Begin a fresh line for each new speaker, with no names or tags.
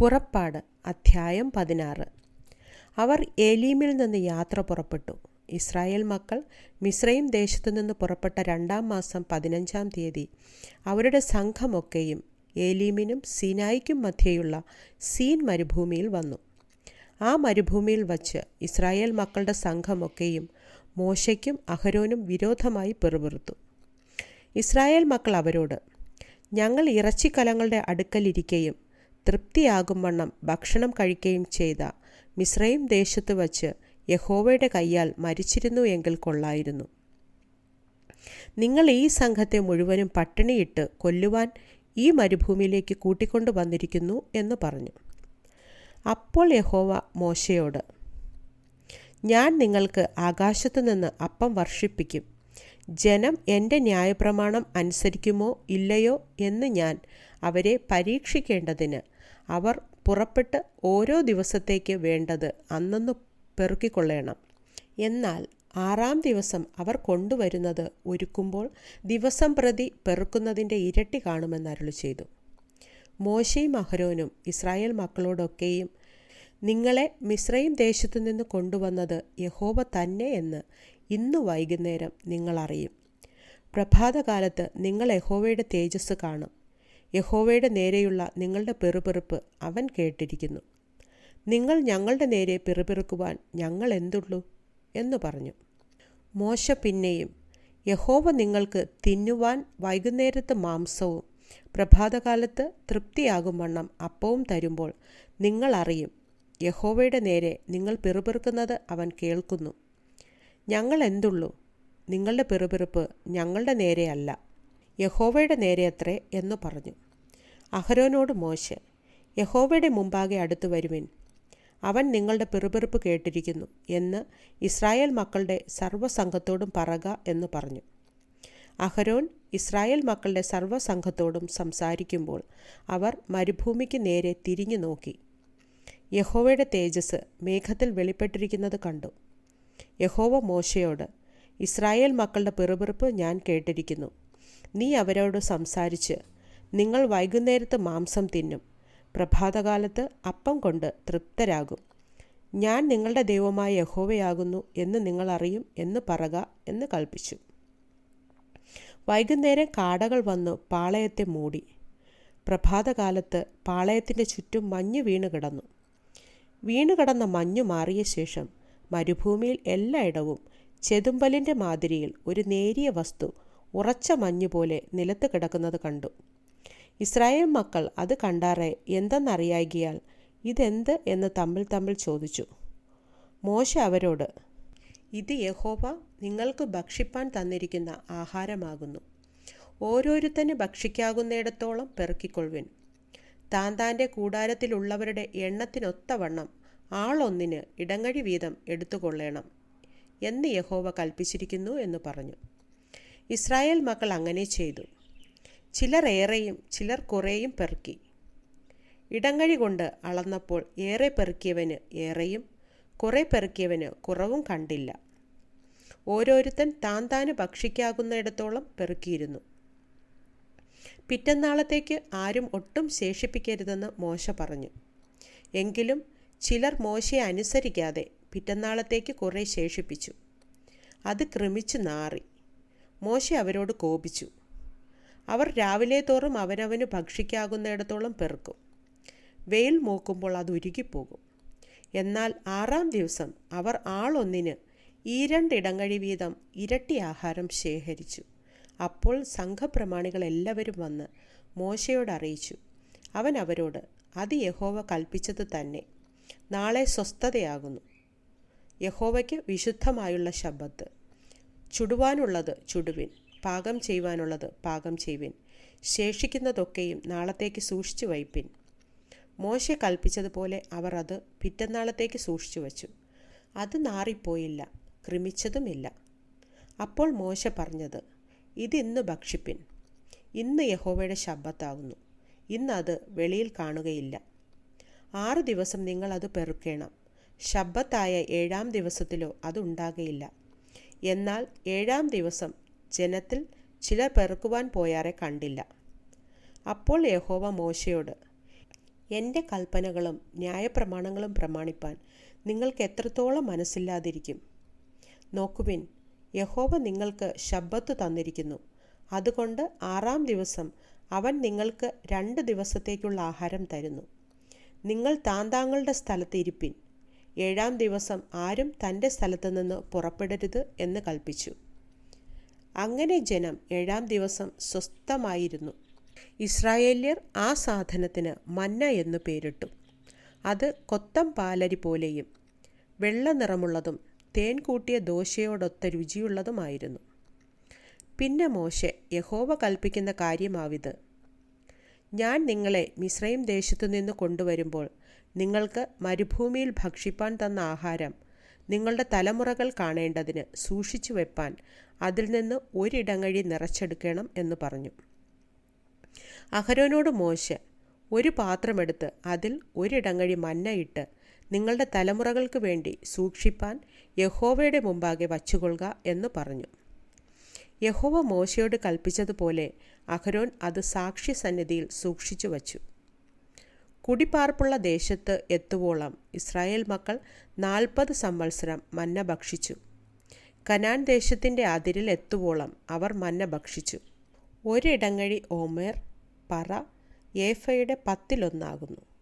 പുറപ്പാട് അധ്യായം പതിനാറ്. അവർ ഏലീമിൽ നിന്ന് യാത്ര പുറപ്പെട്ടു. ഇസ്രായേൽ മക്കൾ മിസ്രൈം ദേശത്തു നിന്ന് പുറപ്പെട്ട രണ്ടാം മാസം പതിനഞ്ചാം തീയതി അവരുടെ സംഘമൊക്കെയും ഏലീമിനും സീനായിക്കും മധ്യേയുള്ള സീൻ മരുഭൂമിയിൽ വന്നു. ആ മരുഭൂമിയിൽ വച്ച് ഇസ്രായേൽ മക്കളുടെ സംഘമൊക്കെയും മോശയ്ക്കും അഹരോനും വിരോധമായി പെറുപിറുത്തു. ഇസ്രായേൽ മക്കൾ അവരോട് ഞങ്ങൾ ഇറച്ചിക്കലങ്ങളുടെ അടുക്കലിരിക്കുകയും തൃപ്തിയാകും വണ്ണം ഭക്ഷണം കഴിക്കുകയും ചെയ്ത. മിശ്രയും ദേശത്ത് വച്ച് യഹോവയുടെ കയ്യാൽ മരിച്ചിരുന്നു എങ്കിൽ കൊള്ളായിരുന്നു. നിങ്ങൾ ഈ സംഘത്തെ മുഴുവനും പട്ടിണിയിട്ട് കൊല്ലുവാൻ ഈ മരുഭൂമിയിലേക്ക് കൂട്ടിക്കൊണ്ടു വന്നിരിക്കുന്നു എന്ന് പറഞ്ഞു. അപ്പോൾ യഹോവ മോശയോട് ഞാൻ നിങ്ങൾക്ക് ആകാശത്തു നിന്ന് അപ്പം വർഷിപ്പിക്കും. ജനം എന്റെ ന്യായപ്രമാണം അനുസരിക്കുമോ ഇല്ലയോ എന്ന് ഞാൻ അവരെ പരീക്ഷിക്കേണ്ടതിന് അവർ പുറപ്പെട്ട് ഓരോ ദിവസത്തേക്ക് വേണ്ടത് അന്നന്ന് പെറുക്കിക്കൊള്ളണം. എന്നാൽ ആറാം ദിവസം അവർ കൊണ്ടുവരുന്നത് ഒരുക്കുമ്പോൾ ദിവസം പ്രതി പെറുക്കുന്നതിന്റെ ഇരട്ടി കാണുമെന്ന് അരുളി ചെയ്തു. മോശയും അഹരോനും ഇസ്രായേൽ മക്കളോടൊക്കെയും നിങ്ങളെ മിശ്രയും ദേശത്തു നിന്ന് കൊണ്ടുവന്നത് യഹോവ തന്നെ എന്ന് ഇന്ന് വൈകുന്നേരം നിങ്ങളറിയും. പ്രഭാതകാലത്ത് നിങ്ങൾ യഹോവയുടെ തേജസ് കാണും. യഹോവയുടെ നേരെയുള്ള നിങ്ങളുടെ പെറുപെറുപ്പ് അവൻ കേട്ടിരിക്കുന്നു. നിങ്ങൾ ഞങ്ങളുടെ നേരെ പിറുപിറുക്കുവാൻ ഞങ്ങൾ എന്തുള്ളൂ? എന്ന് പറഞ്ഞു. മോശ പിന്നെയും യഹോവ നിങ്ങൾക്ക് തിന്നുവാൻ വൈകുന്നേരത്ത് മാംസവും പ്രഭാതകാലത്ത് തൃപ്തിയാകും വണ്ണം അപ്പവും തരുമ്പോൾ നിങ്ങൾ അറിയും യഹോവയുടെ നേരെ നിങ്ങൾ പിറുപിറുക്കുന്നത് അവൻ കേൾക്കുന്നു. ഞങ്ങൾ എന്തുള്ളൂ? നിങ്ങളുടെ പിറുപിറുപ്പ് ഞങ്ങളുടെ നേരെയല്ല യഹോവയുടെ നേരെ അത്രേ എന്ന് പറഞ്ഞു. അഹരോനോട് മോശ യഹോവയുടെ മുമ്പാകെ അടുത്തു വരുവിൻ. അവൻ നിങ്ങളുടെ പിറുപിറുപ്പ് കേട്ടിരിക്കുന്നു എന്ന് ഇസ്രായേൽ മക്കളുടെ സർവസംഘത്തോടും പറക എന്ന് പറഞ്ഞു. അഹരോൻ ഇസ്രായേൽ മക്കളുടെ സർവസംഘത്തോടും സംസാരിക്കുമ്പോൾ അവർ മരുഭൂമിക്ക് നേരെ തിരിഞ്ഞു നോക്കി. യഹോവയുടെ തേജസ് മേഘത്തിൽ വെളിപ്പെട്ടിരിക്കുന്നത് കണ്ടു. യഹോവ മോശയോട് ഇസ്രായേൽ മക്കളുടെ പിറുപിറുപ്പ് ഞാൻ കേട്ടിരിക്കുന്നു. നീ അവരോട് സംസാരിച്ച് നിങ്ങൾ വൈകുന്നേരത്ത് മാംസം തിന്നും. പ്രഭാതകാലത്ത് അപ്പം കൊണ്ട് തൃപ്തരാകും. ഞാൻ നിങ്ങളുടെ ദൈവമായ യഹോവയാകുന്നു എന്ന് നിങ്ങൾ അറിയും എന്ന് പറക എന്ന് കൽപ്പിച്ചു. വൈകുന്നേരം കാടകൾ വന്നു പാളയത്തെ മൂടി. പ്രഭാതകാലത്ത് പാളയത്തിന്റെ ചുറ്റും മഞ്ഞ് വീണ് കിടന്നു. വീണ് കിടന്ന മഞ്ഞു മാറിയ ശേഷം മരുഭൂമിയിൽ എല്ലായിടവും ചെതുമ്പലിന്റെ മാതിരിയിൽ ഒരു നേരിയ വസ്തു ഉറച്ച മഞ്ഞുപോലെ നിലത്ത് കിടക്കുന്നത് കണ്ടു. ഇസ്രായേൽ മക്കൾ അത് കണ്ടാറെ എന്തെന്നറിയാകിയാൽ ഇതെന്ത് എന്ന് തമ്മിൽ തമ്മിൽ ചോദിച്ചു. മോശ അവരോട് ഇത് യഹോവ നിങ്ങൾക്ക് ഭക്ഷിപ്പാൻ തന്നിരിക്കുന്ന ആഹാരമാകുന്നു. ഓരോരുത്തന് ഭക്ഷിക്കാകുന്നിടത്തോളം പെറുക്കിക്കൊള്ളുവിൻ. താൻ താന്റെ കൂടാരത്തിലുള്ളവരുടെ എണ്ണത്തിനൊത്തവണ്ണം ആളൊന്നിന് ഇടങ്ങഴി വീതം എടുത്തുകൊള്ളണം എന്ന് യഹോവ കൽപ്പിച്ചിരിക്കുന്നു എന്ന് പറഞ്ഞു. ഇസ്രായേൽ മക്കൾ അങ്ങനെ ചെയ്തു. ചിലർ ഏറെയും ചിലർ കുറേയും പെറുക്കി. ഇടങ്ങഴി കൊണ്ട് അളന്നപ്പോൾ ഏറെ പെറുക്കിയവന് ഏറെയും കുറെ പെറുക്കിയവന് കുറവും കണ്ടില്ല. ഓരോരുത്തൻ താൻ താന് ഭക്ഷിക്കാകുന്നിടത്തോളം പെറുക്കിയിരുന്നു. പിറ്റന്നാളത്തേക്ക് ആരും ഒട്ടും ശേഷിപ്പിക്കരുതെന്ന് മോശ പറഞ്ഞു. എങ്കിലും ചിലർ മോശയെ അനുസരിക്കാതെ പിറ്റന്നാളത്തേക്ക് കുറേ ശേഷിപ്പിച്ചു. അത് ക്രമിച്ചു നാറി. മോശ അവരോട് കോപിച്ചു. അവർ രാവിലെ തോറും അവനവന് ഭക്ഷിക്കാകുന്നിടത്തോളം പെറുക്കും. വെയിൽ മൂക്കുമ്പോൾ അത് ഉരുകിപ്പോകും. എന്നാൽ ആറാം ദിവസം അവർ ആളൊന്നിന് ഈ രണ്ടിടങ്ങഴി വീതം ഇരട്ടി ആഹാരം ശേഖരിച്ചു. അപ്പോൾ സംഘപ്രമാണികൾ എല്ലാവരും വന്ന് മോശയോട് അറിയിച്ചു. അവൻ അവരോട് അത് യഹോവ കൽപ്പിച്ചത് തന്നെ. നാളെ സ്വസ്ഥതയാകുന്നു. യഹോവയ്ക്ക് വിശുദ്ധമായുള്ള ശബ്ദത്ത് ചുടുവാനുള്ളത് ചുടുവിൻ. പാകം ചെയ്യുവാനുള്ളത് പാകം ചെയ്യുവിൻ. ശേഷിക്കുന്നതൊക്കെയും നാളത്തേക്ക് സൂക്ഷിച്ചു വയ്പിൻ മോശ കൽപ്പിച്ചതുപോലെ അവർ അത് പിറ്റന്നാളത്തേക്ക് സൂക്ഷിച്ചു വച്ചു. അത് നാറിപ്പോയില്ല ക്രമിച്ചതുമില്ല. അപ്പോൾ മോശ പറഞ്ഞത് ഇതിന്ന് ഭക്ഷിപ്പിൻ. ഇന്ന് യഹോവയുടെ ശബ്ദത്താകുന്നു ഇന്ന് അത് വെളിയിൽ കാണുകയില്ല. ആറ് ദിവസം നിങ്ങൾ അത് പെറുക്കേണം. ശബ്ദത്തായ ഏഴാം ദിവസത്തിലോ അതുണ്ടാകയില്ല എന്നാൽ ഏഴാം ദിവസം ജനത്തിൽ ചിലർ പെറുക്കുവാൻ പോയാറെ കണ്ടില്ല. അപ്പോൾ യഹോവ മോശയോട് എന്റെ കൽപ്പനകളും ന്യായപ്രമാണങ്ങളും പ്രമാണിപ്പാൻ നിങ്ങൾക്ക് എത്രത്തോളം മനസ്സില്ലാതിരിക്കും? നോക്കുവിൻ യഹോവ നിങ്ങൾക്ക് ശബ്ബത്ത് തന്നിരിക്കുന്നു. അതുകൊണ്ട് ആറാം ദിവസം അവൻ നിങ്ങൾക്ക് രണ്ട് ദിവസത്തേക്കുള്ള ആഹാരം തരുന്നു. നിങ്ങൾ താന്താങ്ങളുടെ സ്ഥലത്ത് ഇരിപ്പിൻ. ഏഴാം ദിവസം ആരും തന്റെ സ്ഥലത്ത് നിന്ന് പുറപ്പെടരുത് എന്ന് കൽപ്പിച്ചു. അങ്ങനെ ജനം ഏഴാം ദിവസം സ്വസ്ഥമായിരുന്നു. ഇസ്രായേല്യർ ആ സാധനത്തിന് മന്ന എന്ന് പേരിട്ടു. അത് കൊത്തം പാലരി പോലെയും വെള്ള നിറമുള്ളതും തേൻ കൂട്ടിയ ദോശയോടൊത്ത രുചിയുള്ളതുമായിരുന്നു. പിന്നെ മോശെ യഹോവ കൽപ്പിക്കുന്ന കാര്യമാവിത്. ഞാൻ നിങ്ങളെ മിശ്രയും ദേശത്തു നിന്ന് കൊണ്ടുവരുമ്പോൾ നിങ്ങൾക്ക് മരുഭൂമിയിൽ ഭക്ഷിപ്പാൻ തന്ന ആഹാരം നിങ്ങളുടെ തലമുറകൾ കാണേണ്ടതിന് സൂക്ഷിച്ചു വെപ്പാൻ അതിൽ നിന്ന് ഒരിടങ്ങഴി നിറച്ചെടുക്കണം എന്ന് പറഞ്ഞു. അഹരോനോട് മോശ ഒരു പാത്രമെടുത്ത് അതിൽ ഒരിടങ്ങഴി മന്ന ഇട്ട് നിങ്ങളുടെ തലമുറകൾക്ക് വേണ്ടി സൂക്ഷിപ്പാൻ യഹോവയുടെ മുമ്പാകെ വച്ചുകൊള്ളുക എന്ന് പറഞ്ഞു. യഹോവ മോശയോട് കൽപ്പിച്ചതുപോലെ അഹരോൻ അത് സാക്ഷി സന്നിധിയിൽ സൂക്ഷിച്ചു വച്ചു. കുടിപ്പാർപ്പുള്ള ദേശത്ത് എത്തുവോളം ഇസ്രായേൽ മക്കൾ നാൽപ്പത് സംവത്സരം മന്ന ഭക്ഷിച്ചു. കനാൻ ദേശത്തിന്റെ അതിരിൽ എത്തുവോളം അവർ മന്ന ഭക്ഷിച്ചു. ഒരിടങ്ങഴി ഓമേർ പറ ഏഫയുടെ പത്തിലൊന്നാകുന്നു.